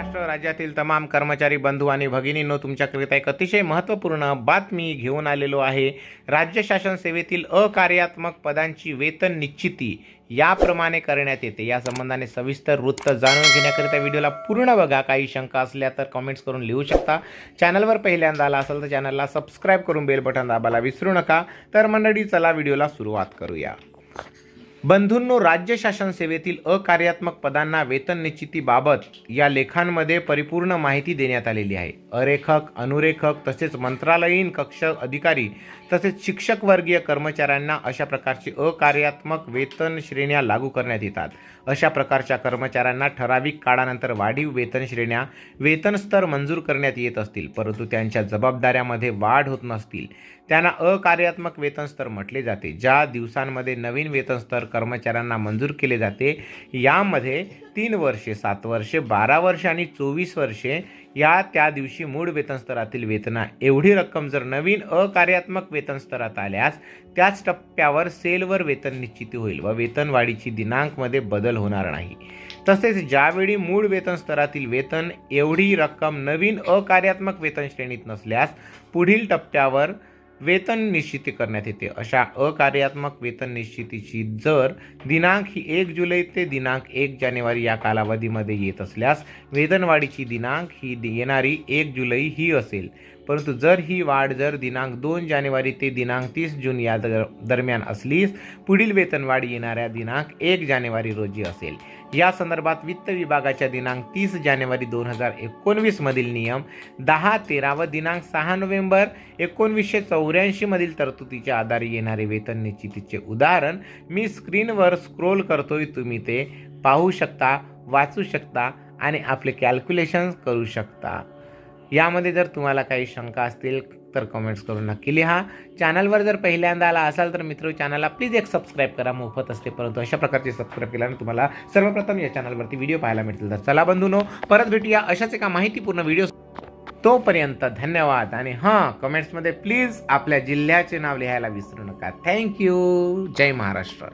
महाराष्ट्र राज्यातील तमाम कर्मचारी बंधू आणि भगिनींनो तुमच्याकरिता एक अतिशय महत्त्वपूर्ण बातमी घेऊन आलेलो आहे. राज्य शासन सेवेतील अकार्यात्मक पदांची वेतन निश्चिती याप्रमाणे करण्यात येते. या संबंधाने सविस्तर वृत्त जाणून घेण्याकरिता व्हिडिओला पूर्ण बघा. काही शंका असल्या तर कमेंट्स करून लिहू शकता. चॅनलवर पहिल्यांदा आला असेल तर चॅनलला सबस्क्राईब करून बेल बटन दाबायला विसरू नका. तर मंडळी चला व्हिडिओला सुरुवात करूया. बंधूंनो राज्य शासन सेवेतील अकार्यात्मक पदांना वेतन निश्चितीबाबत या लेखांमध्ये परिपूर्ण माहिती देण्यात आलेली आहे. अरेखक अनुरेखक तसेच मंत्रालयीन कक्ष अधिकारी तसेच शिक्षक वर्गीय कर्मचाऱ्यांना अशा प्रकारची अकार्यात्मक वेतन श्रेण्या लागू करण्यात येतात. अशा प्रकारच्या कर्मचाऱ्यांना ठराविक काळानंतर वाढीव वेतन श्रेण्या वेतन स्तर मंजूर करण्यात येत असतील परंतु त्यांच्या जबाबदाऱ्यामध्ये वाढ होत नसतील. त्यांना अकार्यात्मक वेतन स्तर म्हटले जाते ज्या दिवसांमध्ये नवीन वेतन स्तर कर्मचाऱ्यांना मंजूर केले जाते. यामध्ये तीन वर्षे सात वर्षे बारा वर्षे आणि चोवीस वर्षे या त्या दिवशी मूळ वेतन स्तरातील वेतना एवढी रक्कम जर नवीन अकार्यात्मक वेतन स्तरात आल्यास त्याच टप्प्यावर सेलवर वेतन निश्चिती होईल व वेतनवाढीची दिनांकमध्ये बदल होणार नाही. तसेच ज्यावेळी मूळ वेतन स्तरातील वेतन एवढी रक्कम नवीन अकार्यात्मक वेतन श्रेणीत नसल्यास पुढील टप्प्यावर वेतन निश्चिती करण्यात येते. अशा अकार्यात्मक वेतन निश्चितीची जर दिनांक ही एक जुलै ते दिनांक एक जानेवारी या कालावधीमध्ये येत असल्यास वेतनवाढीची दिनांक ही येणारी एक जुलै ही असेल. परंतु जर ही वाढ जर दिनांक दोन जानेवारी ते दिनांक तीस जून या दरम्यान असलीस पुढील वेतनवाढ येणाऱ्या दिनांक एक जानेवारी रोजी असेल. या संदर्भात वित्त विभागाच्या दिनांक तीस जानेवारी दोन हजार एकोणवीसमधील नियम दहा तेरा व दिनांक सहा नोव्हेंबर एकोणवीसशे चौऱ्याऐंशीमधील तरतुदीच्या आधारे येणारे वेतन निश्चितीचे उदाहरण मी स्क्रीनवर स्क्रोल करतोय तुम्ही ते पाहू शकता वाचू शकता आणि आपले कॅल्क्युलेशन्स करू शकता. यामध्ये जर तुम्हाला काही शंका असतील तर कमेंट्स करून नक्की लिहा. चॅनलवर जर पहिल्यांदा आला असाल तर मित्र चॅनलला प्लीज एक सबस्क्राईब करा. मोफत असते परंतु अशा प्रकारचे सबस्क्राईब केल्याने तुम्हाला सर्वप्रथम या चॅनलवरती व्हिडिओ पाहायला मिळतील. तर चला बंधूनो परत भेटूया अशाच एका माहितीपूर्ण व्हिडिओ तोपर्यंत धन्यवाद. आणि हां कमेंट्समध्ये प्लीज आपल्या जिल्ह्याचे नाव लिहायला विसरू नका. थँक्यू जय महाराष्ट्र.